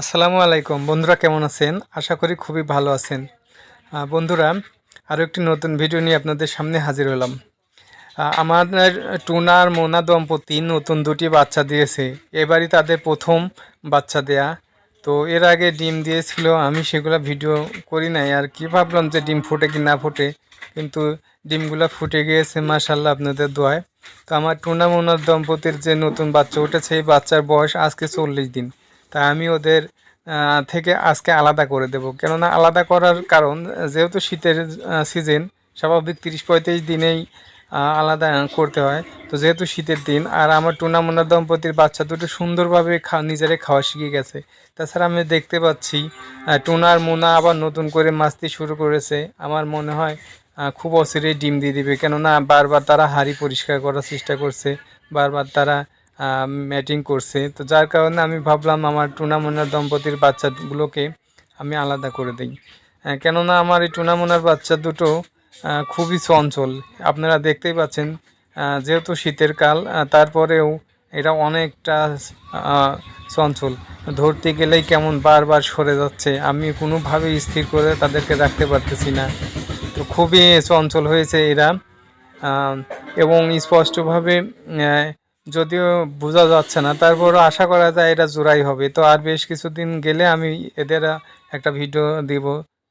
আসসালামু আলাইকুম। বন্ধুরা কেমন আছেন? আশা করি খুবই ভালো আছেন। বন্ধুরা আরও একটি নতুন ভিডিও নিয়ে আপনাদের সামনে হাজির হলাম। আমাদের টুনার মোনা দম্পতি নতুন দুটি বাচ্চা দিয়েছে। এবারই তাদের প্রথম বাচ্চা দেয়া। তো এর আগে ডিম দিয়েছিল, আমি সেগুলো ভিডিও করি নাই। আর কি ভাবলাম যে ডিম ফুটে কি না ফুটে, কিন্তু ডিমগুলো ফুটে গিয়েছে মাশাল্লাহ আপনাদের দোয়ায়। তো আমার টুনা মোনার দম্পতির যে নতুন বাচ্চা উঠেছে, এই বাচ্চার বয়স আজকে চল্লিশ দিন। তাই আমি ওদের থেকে আজকে আলাদা করে দেব। কেননা আলাদা করার কারণ, যেহেতু শীতের সিজন স্বাভাবিক তিরিশ পঁয়ত্রিশ দিনেই আলাদা করতে হয়। তো যেহেতু শীতের দিন, আর আমার টুনামুনা দম্পতির বাচ্চা দুটো সুন্দরভাবে খা, নিজেরাই খাওয়া শিখে গেছে। তাছাড়া আমি দেখতে পাচ্ছি টুনার মোনা আবার নতুন করে মাছতে শুরু করেছে। আমার মনে হয় খুব অচিরেই ডিম দিয়ে দিবে। কেননা বারবার তারা হাড়ি পরিষ্কার করার চেষ্টা করছে। বারবার তারা ম্যাটিং করছে। তো যার কারণে আমি ভাবলাম আমার টুনামুনার দম্পতির বাচ্চাগুলোকে আমি আলাদা করে দিই। কেননা আমার এই টুনামুনার বাচ্চা দুটো খুবই চঞ্চল। আপনারা দেখতেই পাচ্ছেন যেহেতু শীতের কাল তারপরেও এরা অনেকটা চঞ্চল। ধরতে গেলেই কেমন বারবার সরে যাচ্ছে। আমি কোনোভাবেই স্থির করে তাদেরকে রাখতে পারতেছি না। তো খুবই চঞ্চল হয়েছে এরা। এবং স্পষ্টভাবে যদিও বোঝা যাচ্ছে না তারপরও আশা করা যায় এটা জোড়াই হবে। তো আর বেশ কিছুদিন গেলে আমি এদের একটা ভিডিও দিব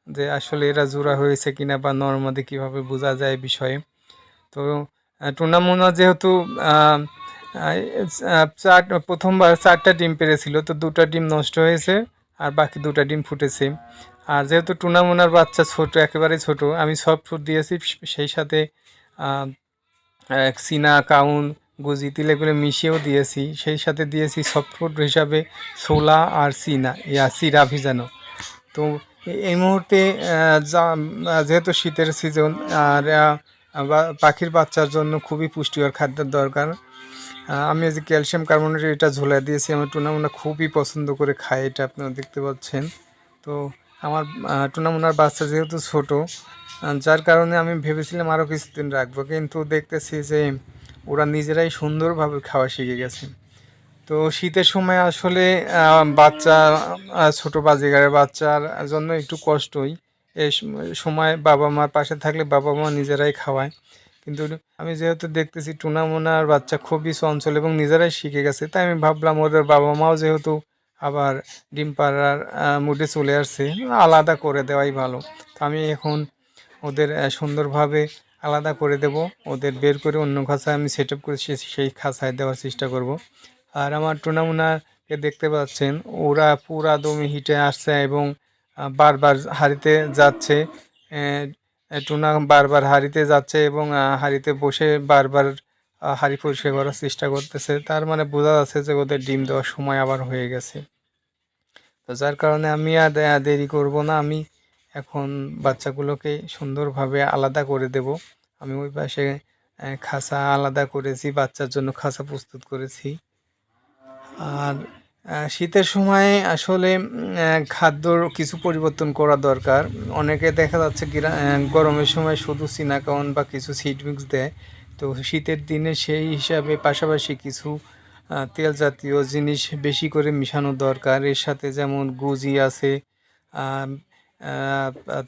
যে আসলে এরা জোড়া হয়েছে কিনা বা নর্মাদি কীভাবে বোঝা যায় বিষয়ে। তো টুর্নামুনা যেহেতু চার প্রথমবার চারটা ডিম পেরেছিল তো দুটো ডিম নষ্ট হয়েছে আর বাকি দুটো ডিম ফুটেছে। আর যেহেতু টুনামুনার বাচ্চা ছোট একেবারে ছোট আমি সফট ফুড দিয়েছি সেই সাথে আহ, কাউন গুজি তিল এগুলো মিশিয়েও দিয়েছি, সেই সাথে দিয়েছি সফট ফুড হিসাবে ছোলা আর চীনা ইয়া চিরা ভিজানো। তো এই মুহূর্তে যেহেতু শীতের সিজন আর পাখির বাচ্চার জন্য খুবই পুষ্টিকর খাদ্যের দরকার আমি যে ক্যালসিয়াম কার্বনেট এটা ঝোলা দিয়েছি, আমার টুনামুনা খুবই পছন্দ করে খায়, এটা আপনারা দেখতে পাচ্ছেন। তো আমার টুনামুনার বাচ্চা যেহেতু ছোট যার কারণে আমি ভেবেছিলাম আরও কিছুদিন রাখব, কিন্তু দেখতেছি যে ওরা নিজেরাই সুন্দরভাবে খাওয়া শিখে গেছে। তো শীতের সময় আসলে বাচ্চা ছোট বাজিগারের বাচ্চার জন্য একটু কষ্টই। এ সময় বাবা মার পাশে থাকলে বাবা মা নিজেরাই খাওয়ায়। কিন্তু আমি যেহেতু দেখতেছি টুনামুনার বাচ্চা খুবই চঞ্চল এবং নিজেরাই শিখে গেছে, তাই আমি ভাবলাম ওদের বাবা মাও যেহেতু আবার ডিম পাড়ার মুডে চলে আসছে, আলাদা করে দেওয়াই ভালো। তো আমি এখন ওদের সুন্দরভাবে আলাদা করে দেব। ওদের বের করে অন্য খাঁচায় আমি সেট আপ করে সেই খাঁচায় দেওয়ার চেষ্টা করব। আর আমার টুনামুনাকে দেখতে পাচ্ছেন, ওরা পুরা দমে হিটে আসছে এবং বারবার হাড়িতে যাচ্ছে। টুনা বারবার হাড়িতে যাচ্ছে এবং হাড়িতে বসে বারবার হাড়ি পরিষ্কার করার চেষ্টা করতেছে। তার মানে বোঝা যাচ্ছে যে ওদের ডিম দেওয়ার সময় আবার হয়ে গেছে। তো যার কারণে আমি আর দেরি করব না। আমি এখন বাচ্চাগুলোকে সুন্দরভাবে আলাদা করে দেব। আমি ওই পাশে খাঁচা আলাদা করেছি, বাচ্চার জন্য খাঁচা প্রস্তুত করেছি। আর শীতের সময় আসলে খাদ্যর কিছু পরিবর্তন করা দরকার। অনেকে দেখা যাচ্ছে গরমের সময় শুধু সিনাকাউন বা কিছু সিড মিক্স দেয়। তো শীতের দিনে সেই হিসাবে পাশাপাশি কিছু তেল জাতীয় জিনিস বেশি করে মিশানো দরকার। এর সাথে যেমন গুজি আছে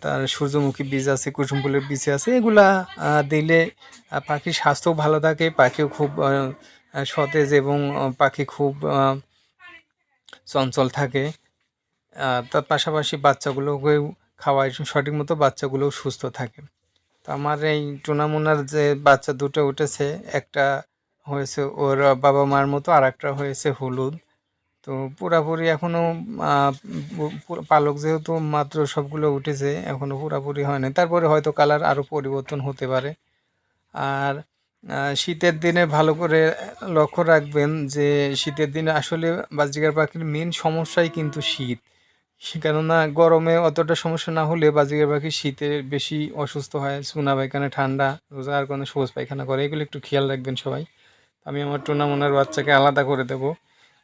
তার সূর্যমুখী বীজ আছে কুসুম ফুলের বীজ আছে, এগুলা দিলে পাখির স্বাস্থ্য ভালো থাকে, পাখিও খুব সতেজ এবং পাখি খুব চঞ্চল থাকে। তার পাশাপাশি বাচ্চাগুলোকেও খাওয়ায় সঠিক মতো বাচ্চাগুলোও সুস্থ থাকে। তো আমার এই টুনামুনার যে বাচ্চা দুটো উঠেছে, একটা হয়েছে ওর বাবা মার মতো আর একটা হয়েছে হলুদ। তো পুরাপুরি এখনও পালক যেহেতু মাত্র সবগুলো উঠেছে এখনও পুরাপুরি হয় না তারপরে হয়তো কালার আরও পরিবর্তন হতে পারে। আর শীতের দিনে ভালো করে লক্ষ্য রাখবেন যে, শীতের দিনে আসলে বাজরিকার পাখির মেন সমস্যাই কিন্তু শীত। কেননা গরমে অতটা সমস্যা না হলে বাজরিকার পাখি শীতে বেশি অসুস্থ হয়, চুনা পায়খানা ঠান্ডা, রোজা আর কোনো সবুজ পায়খানা করে। এগুলো একটু খেয়াল রাখবেন সবাই। আমি আমার টুনামুনার বাচ্চাকে আলাদা করে দেব।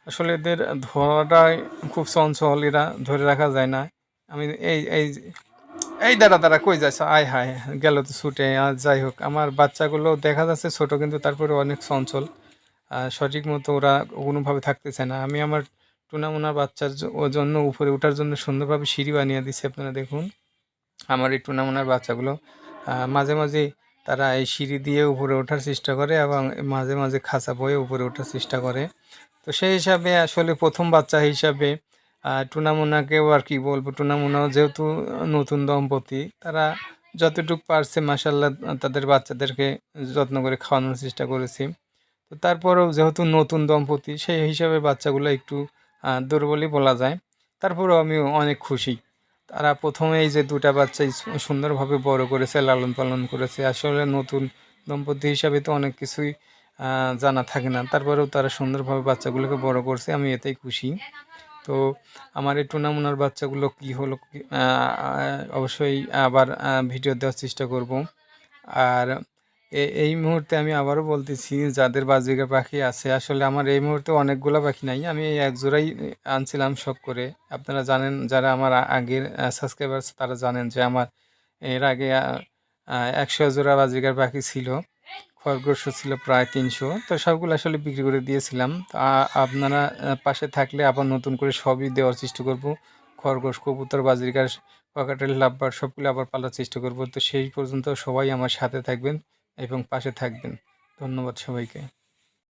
আসলে এদের ধরাটাই খুব চঞ্চল, এরা ধরে রাখা যায় না। আমি এই এই এই দাঁড়া দাঁড়া কই যাচ্ছ আয়, হায়, গেল তো ছুটে আর যাই হোক। আমার বাচ্চাগুলো দেখা যাচ্ছে ছোট, কিন্তু তারপরে অনেক চঞ্চল। সঠিক মতো ওরা কোনোভাবে থাকতেছে না। আমি আমার টুনামুনা বাচ্চার জন্য উপরে ওঠার জন্য সুন্দরভাবে সিঁড়ি বানিয়ে দিছে আপনারা দেখুন। আমার এই টুনামুনার বাচ্চাগুলো মাঝে মাঝে তারা এই সিঁড়ি দিয়ে উপরে ওঠার চেষ্টা করে এবং মাঝে মাঝে খাঁচা বয়ে উপরে ওঠার চেষ্টা করে। তো সেই হিসাবে আসলে প্রথম বাচ্চা হিসাবে টুনামুনাকেও আর কি বলব, টুনামুনাও যেহেতু নতুন দম্পতি, তারা যতটুকু পারছে মাসাল্লাহ তাদের বাচ্চাদেরকে যত্ন করে খাওয়ানোর চেষ্টা করেছি। তো তারপরেও যেহেতু নতুন দম্পতি, সেই হিসাবে বাচ্চাগুলো একটু দুর্বলই বলা যায়। তারপরেও আমি অনেক খুশি। তারা প্রথমেই যে দুটা বাচ্চা ইস- সুন্দরভাবে বড় করেছে লালন পালন করেছে। আসলে নতুন দম্পতি হিসাবে তো অনেক কিছুই জানা থাকে না। তারপরেও তারা সুন্দরভাবে বাচ্চাগুলোকে বড় করছে, আমি এতেই খুশি। তো আমার এই টুনামুনার বাচ্চাগুলো কি হলো অবশ্যই আবার ভিডিও দেওয়ার চেষ্টা করব। আর এই মুহূর্তে আমি আবারও বলতেছি, যাদের বাজিকার পাখি আছে, আসলে আমার এই মুহূর্তে অনেকগুলো পাখি নাই। আমি এক জোড়াই আনছিলাম শখ করে। আপনারা জানেন, যারা আমার আগের সাবস্ক্রাইবার তারা জানেন যে আমার এর আগে একশো জোড়া বাজিকার পাখি ছিল। খরগোশও ছিল প্রায় তিনশো। তো সবগুলো আসলে বিক্রি করে দিয়েছিলাম। আপনারা পাশে থাকলে আবার নতুন করে সবই দেওয়ার চেষ্টা করব। খরগোশ, কবুতর গাছ পকেটের লাভবার, সবগুলো আবার পালার চেষ্টা করব। তো সেই পর্যন্ত সবাই আমার সাথে থাকবেন এবং পাশে থাকবেন। ধন্যবাদ সবাইকে।